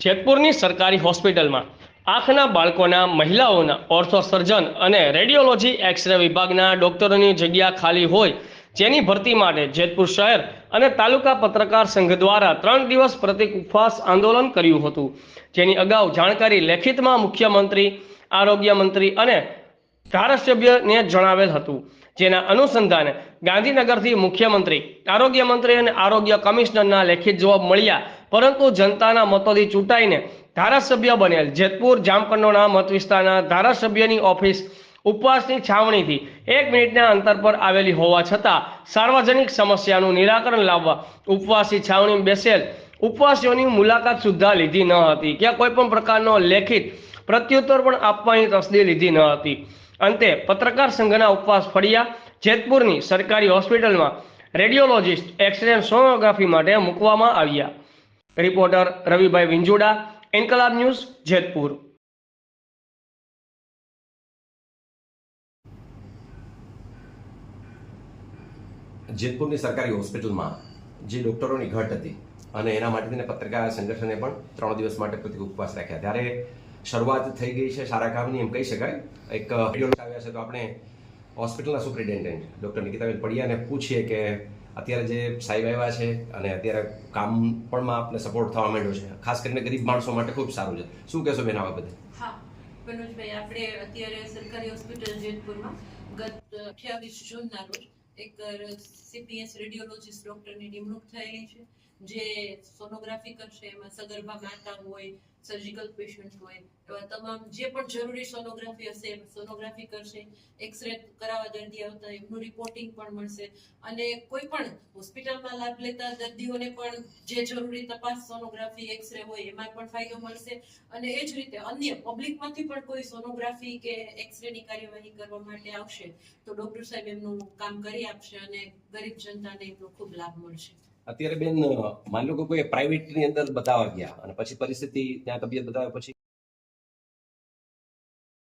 જેતપુરની સરકારી હોસ્પિટલમાં આંખના બાળકોના, મહિલાઓના ઓર્થો સર્જન અને રેડિયોલોજી એક્સરે વિભાગના ડોક્ટરોની જગ્યા ખાલી હોય જેની ભરતી માટે જેતપુર શહેર અને તાલુકા પત્રકાર સંઘ દ્વારા ત્રણ દિવસ પ્રતિક ઉપવાસ આંદોલન કર્યું હતું. જેની અગાઉ જાણકારી લેખિતમાં મુખ્યમંત્રી, આરોગ્ય મંત્રી અને ધારાસભ્યને જણાવેલ હતું. જેના અનુસંધાને ગાંધીનગરથી મુખ્યમંત્રી, આરોગ્ય મંત્રી અને આરોગ્ય કમિશનરના લેખિત જવાબ મળ્યા પરંતુ જનતાના મતોથી ચૂંટાઈને ધારાસભ્ય બનેલ. જેતપુર જામકંડોના મત વિસ્તારના ધારાસભ્યની ઓફિસ ઉપવાસની છાવણીથી એક મિનિટના અંતર પર આવેલી હોવા છતાં સાર્વજનિક સમસ્યાનું નિરાકરણ લાવવા ઉપવાસી છાવણી બેસેલ. ઉપવાસીઓની મુલાકાત સુદ્ધા લીધી ન હતી. કે કોઈ પણ પ્રકારનો લેખિત પ્રત્યુત્તર પણ આપવાની તસદી લીધી ન હતી. અંતે પત્રકાર સંઘના ઉપવાસ ફળિયા જેતપુરની સરકારી હોસ્પિટલમાં રેડિયોલોજિસ્ટ, એક્સરે સોનોગ્રાફી માટે મૂકવામાં આવ્યા. Reporter Ravibhai Vinjoda Inquilab news Jetpur. જેતપુરની સરકારી હોસ્પિટલમાં જે ડૉક્ટરોની ઘટ હતી અને એના માટે તેને પત્રકાર સંગઠને પણ ત્રણ દિવસ માટે પ્રતિક ઉપવાસ રાખ્યા. ત્યારે શરૂઆત થઈ ગઈ છે સારા કામની, એમ કહી શકાય. એક આવ્યા છે તો આપણે હોસ્પિટલના સુપ્રિન્ટેન્ડન્ટ ડૉક્ટર નિકિતાબેન પડિયાને પૂછીએ કે અત્યારે જે સાહેબ આવ્યા છે અને અત્યારે કામ પણ આપને સપોર્ટ થવા માંડ્યો છે. ખાસ કરીને ગરીબ માણસો માટે ખૂબ સારું છે. શું કહેશો બેન આવા બધે હા, મનોજભાઈ, આપણે અત્યારે સરકારી હોસ્પિટલ જેતપુરમાં ગત અઠ્યાવીસ જૂનના રોજ એક સીપીએસ રેડિયોલોજીસ્ટ ડોક્ટરની નિમણૂક થયેલી છે. જે સોનોગ્રાફી કરશે એમાં સગર્ભા માતા હોય સર્જિકલ પેશન્ટ હોય, એવા તમામ જે પણ જરૂરી સોનોગ્રાફી હશે સોનોગ્રાફી કરશે એક્સરે કરાવવા દર્દી આવતા એમનું રિપોર્ટિંગ પણ મળશે. અને કોઈ પણ હોસ્પિટલમાં લાભ લેતા દર્દીઓને પણ જે જરૂરી તપાસ સોનોગ્રાફી એક્સરે હોય, એમાં પણ ફાયદો મળશે. અને એ જ રીતે અન્ય પબ્લિકમાંથી પણ કોઈ સોનોગ્રાફી કે એક્સરેની કાર્યવાહી કરવા માટે આવશે, તો ડોક્ટર સાહેબ એમનું કામ કરી આપશે અને ગરીબ જનતાને એમનો ખૂબ લાભ મળશે. અત્યારે બેન માની લો કે કોઈ પ્રાઇવેટની અંદર બતાવવા ગયા અને પછી પરિસ્થિતિ, ત્યાં તબિયત બતાવ્યા પછી